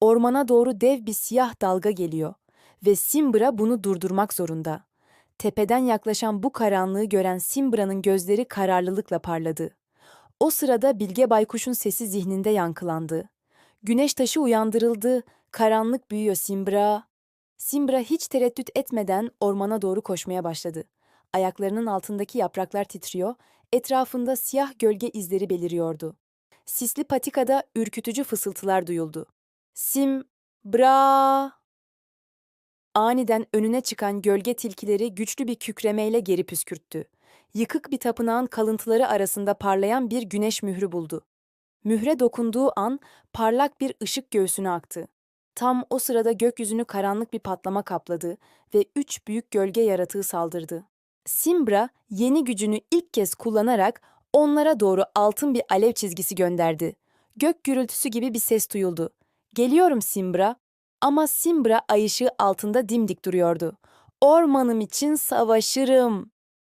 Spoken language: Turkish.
Ormana doğru dev bir siyah dalga geliyor ve Simbra bunu durdurmak zorunda. Tepeden yaklaşan bu karanlığı gören Simbra'nın gözleri kararlılıkla parladı. O sırada Bilge Baykuş'un sesi zihninde yankılandı. Güneş taşı uyandırıldı, karanlık büyüyor Simbra. Simbra hiç tereddüt etmeden ormana doğru koşmaya başladı. Ayaklarının altındaki yapraklar titriyor, etrafında siyah gölge izleri beliriyordu. Sisli patikada ürkütücü fısıltılar duyuldu. Simbra! Aniden önüne çıkan gölge tilkileri güçlü bir kükremeyle geri püskürttü. Yıkık bir tapınağın kalıntıları arasında parlayan bir güneş mührü buldu. Mühre dokunduğu an parlak bir ışık göğsüne aktı. Tam o sırada gökyüzünü karanlık bir patlama kapladı ve üç büyük gölge yaratığı saldırdı. Simbra yeni gücünü ilk kez kullanarak onlara doğru altın bir alev çizgisi gönderdi. Gök gürültüsü gibi bir ses duyuldu. Geliyorum Simbra. Ama Simbra ay ışığı altında dimdik duruyordu. Ormanım için savaşırım